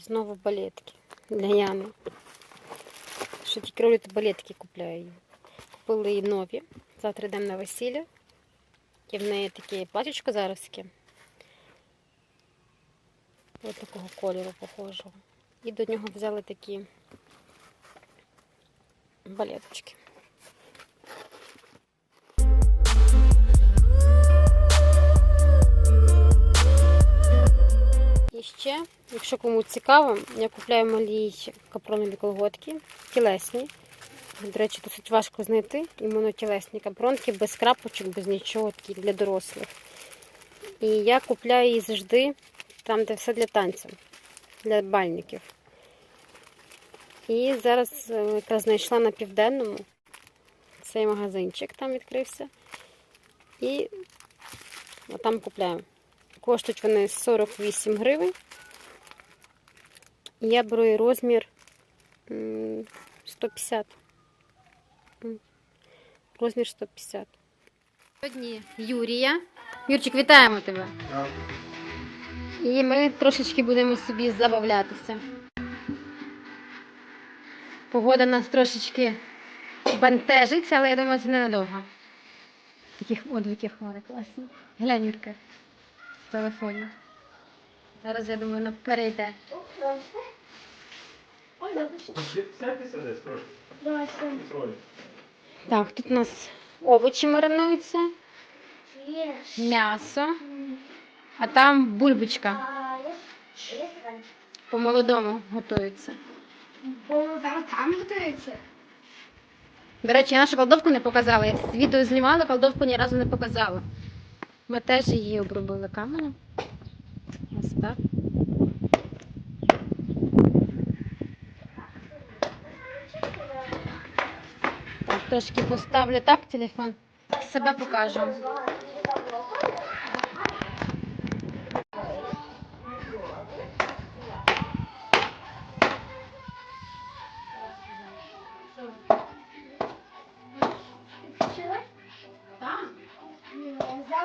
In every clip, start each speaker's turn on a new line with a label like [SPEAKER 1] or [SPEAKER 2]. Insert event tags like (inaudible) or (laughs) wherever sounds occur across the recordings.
[SPEAKER 1] Знову балетки для Яни. Що тільки роблю, то балетки купляю. Купили їй нові. Завтра йдемо на весілля. І в неї таке платічко зараз таке. Ось такого кольору похожого. І до нього взяли такі балеточки. І ще, якщо кому цікаво, я купляю малі капронові колготки, тілесні. До речі, досить важко знайти іменно тілесні капронки, без крапочок, без нічого, такі для дорослих. І я купляю її завжди там, де все для танців, для бальників. І зараз е, якраз знайшла на південному цей магазинчик там відкрився. І там купляю. Коштують вони 48 гривень. Я беру і розмір 150. Розмір 150. Сьогодні Юрія. Юрчик, вітаємо тебе. І ми трошечки будемо собі забавлятися. Погода нас трошечки бентежить, але я думаю, це ненадовго. Таких які хмари класні. Глянь, Юрка, телефоні. Зараз, я думаю, вона перейде. Так, тут у нас овочі маринуються, м'ясо, а там бульбочка по-молодому готується.
[SPEAKER 2] Там, готується.
[SPEAKER 1] До речі, я нашу кладовку не показала. Я відео знімала, кладовку ні разу не показала. Ми теж її обробили камеру. Ось так. Так, трошки поставлю так телефон. Себе покажу.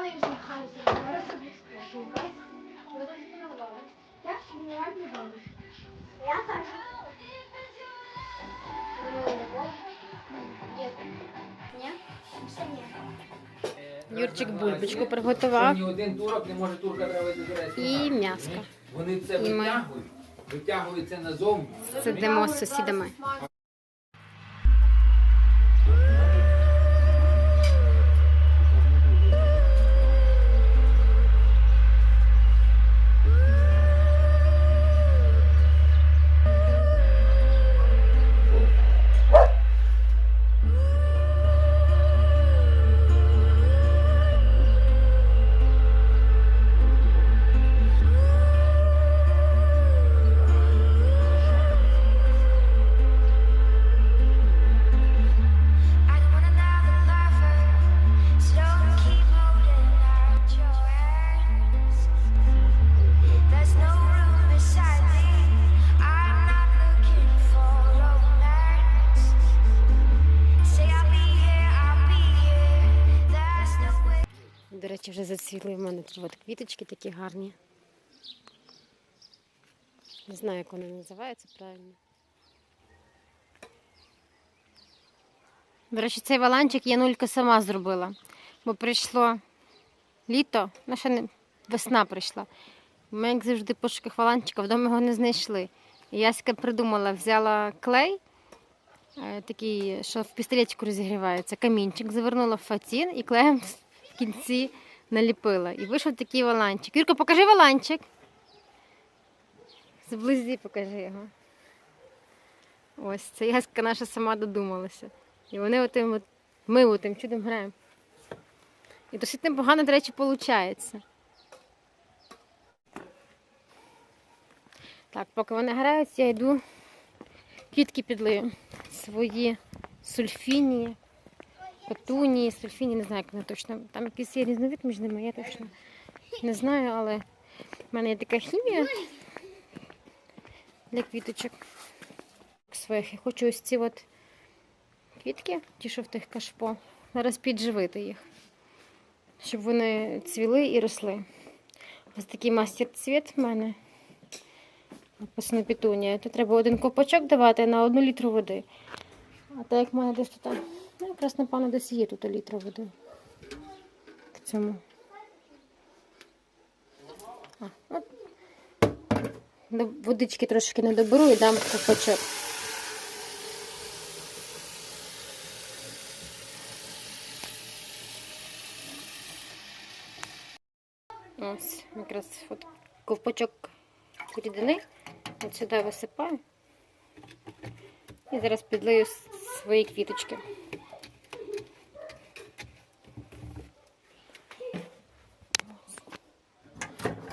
[SPEAKER 2] Я взяла і жахаюся. Зараз собі скажу. Ви так спробували. Я не ладно. Я так. Ні? Все ні.
[SPEAKER 1] Юрчик бульбочку приготував.
[SPEAKER 3] Ні один турок не може турка травити до речі.
[SPEAKER 1] І м'яско.
[SPEAKER 3] Вони це витягують, витягують це назовні.
[SPEAKER 1] Сидимо з сусідами. Зацвіли в мене тут от квіточки такі гарні. Не знаю, як вони називаються правильно. До речі, цей валанчик я нулька сама зробила, бо прийшло літо, ну ще не весна прийшла. Ми, як завжди, пошуках валанчика, вдома його не знайшли. І я придумала, взяла клей, е, такий, що в пістолетику розігрівається, камінчик, завернула в фатін і клеєм (laughs) в кінці наліпила. І вийшов такий валанчик. Юрка, покажи валанчик. Зблизі покажи його. Ось, це яска наша сама додумалася. І вони отим от, ми отим чудом граємо. І досить непогано, до речі, виходить. Так, поки вони грають, я йду квітки підлию. Свої сульфінії, петунії, сульфінії, не знаю, як вони точно. Там якийсь є різновид між ними, я точно не знаю, але в мене є така хімія для квіточок своїх. Я хочу ось ці от квітки, ті, що в тих кашпо, зараз підживити їх, щоб вони цвіли і росли. Ось такий мастер цвіт в мене. Написано петунія. То треба один ковпачок давати на одну літру води. А так як в мене десь тут, ну якраз напевно десь є тут літра води. В цьому. А, от. Водички трошки не доберу і дам ковпачок. Ось, якраз от ковпачок рідини. От сюди висипаю. І зараз підлию свої квіточки.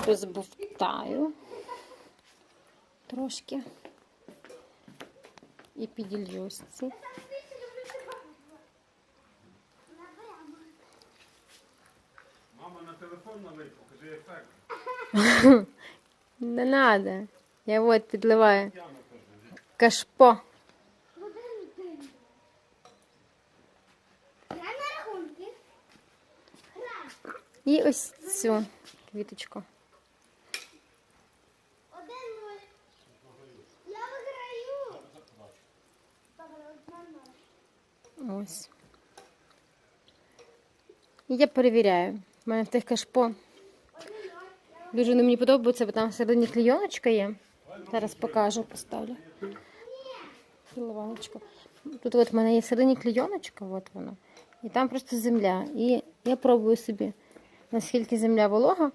[SPEAKER 1] Розбовтаю трошки. І піділью ось ці.
[SPEAKER 4] Мама на телефон налий, покажи ефект. (laughs)
[SPEAKER 1] Не надо. Я от підливаю. Кашпо. І ось цю квіточку.
[SPEAKER 2] Один нуль. Я виграю. Добре, одна ноль.
[SPEAKER 1] Ось. І я перевіряю. У мене в тих кашпо дуже вони мені подобаються, бо там всередині клійоночка є. Зараз покажу, поставлю. Філованочку. Тут от в мене є всередині клійоночка, от вона. І там просто земля. І я пробую собі, наскільки земля волога.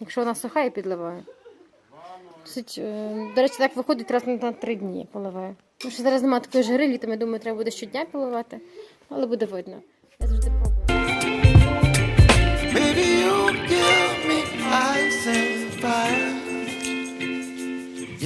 [SPEAKER 1] Якщо вона суха, я підливаю. Е, До речі, так виходить раз на три дні поливаю. Тому що зараз немає такої жари, літом, я думаю, треба буде щодня поливати, але буде видно. Я завжди